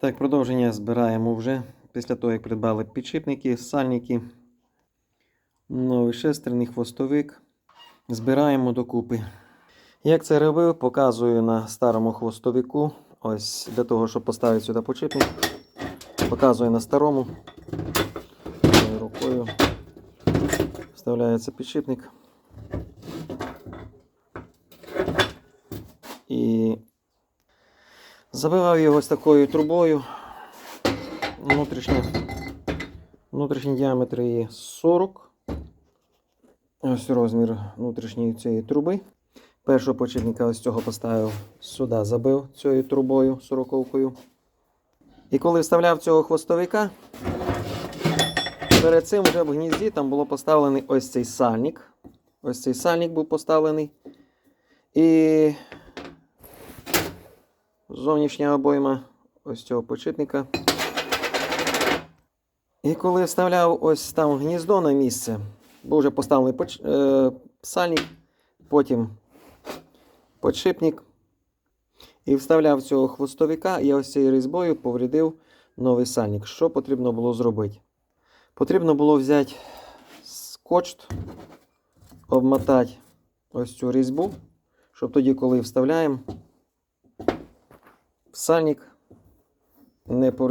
Так, продовження збираємо вже після того, як придбали підшипники, сальники, новий шестерний хвостовик. Збираємо докупи. Як це робив, показую на старому хвостовику. Ось для того, щоб поставити сюди підшипник. Показую на старому. Рукою вставляється підшипник. І забивав його ось такою трубою. Внутрішній діаметр її 40. Ось розмір внутрішньої цієї труби. Першого почепника ось цього поставив сюди, забив цією трубою 40-кою. І коли вставляв цього хвостовика, перед цим вже в гнізді там було поставлений ось цей сальник. Ось цей сальник був поставлений. І зовнішня обойма ось цього почепника. І коли вставляв ось там гніздо на місце, був вже поставлений поч... е... сальник, потім подшипник. І вставляв цього хвостовика, і ось цією різьбою повредив новий сальник. Що потрібно було зробити? Потрібно було взяти скотч, обмотати ось цю різьбу, щоб тоді, коли вставляємо, сальник не повредив.